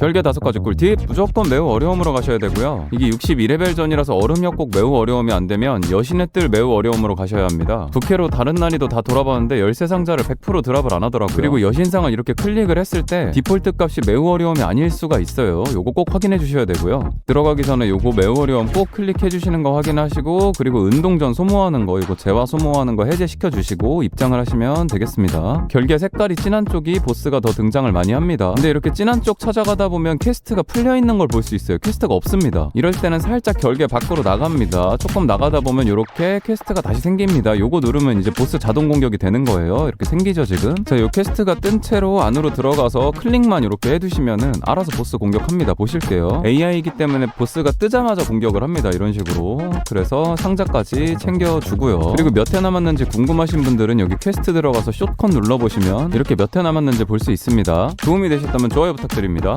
별개 다섯 가지 꿀팁. 무조건 매우 어려움으로 가셔야 되고요. 이게 62레벨 전이라서 얼음역 꼭 매우 어려움이 안 되면 여신의 뜰 매우 어려움으로 가셔야 합니다. 부캐로 다른 난이도 다 돌아봤는데 열쇠 상자를 100% 드랍을 안 하더라고요. 그리고 여신상을 이렇게 클릭을 했을 때 디폴트 값이 매우 어려움이 아닐 수가 있어요. 요거 꼭 확인해 주셔야 되고요. 들어가기 전에 요거 매우 어려움 꼭 클릭해 주시는 거 확인하시고 그리고 운동전 소모하는 거 이거 재화 소모하는 거 해제시켜 주시고 입장을 하시면 되겠습니다. 결계 색깔이 진한 쪽이 보스가 더 등장을 많이 합니다. 근데 이렇게 진한 쪽 찾아가 다 보면 퀘스트가 풀려 있는 걸 볼 수 있어요. 퀘스트가 없습니다. 이럴 때는 살짝 결계 밖으로 나갑니다. 조금 나가다 보면 이렇게 퀘스트가 다시 생깁니다. 요거 누르면 이제 보스 자동 공격이 되는 거예요. 이렇게 생기죠 지금? 자 요 퀘스트가 뜬 채로 안으로 들어가서 클릭만 이렇게 해두시면은 알아서 보스 공격합니다. 보실게요. AI이기 때문에 보스가 뜨자마자 공격을 합니다. 이런 식으로. 그래서 상자까지 챙겨주고요. 그리고 몇 회 남았는지 궁금하신 분들은 여기 퀘스트 들어가서 숏컷 눌러보시면 이렇게 몇 회 남았는지 볼 수 있습니다. 도움이 되셨다면 좋아요 부탁드립니다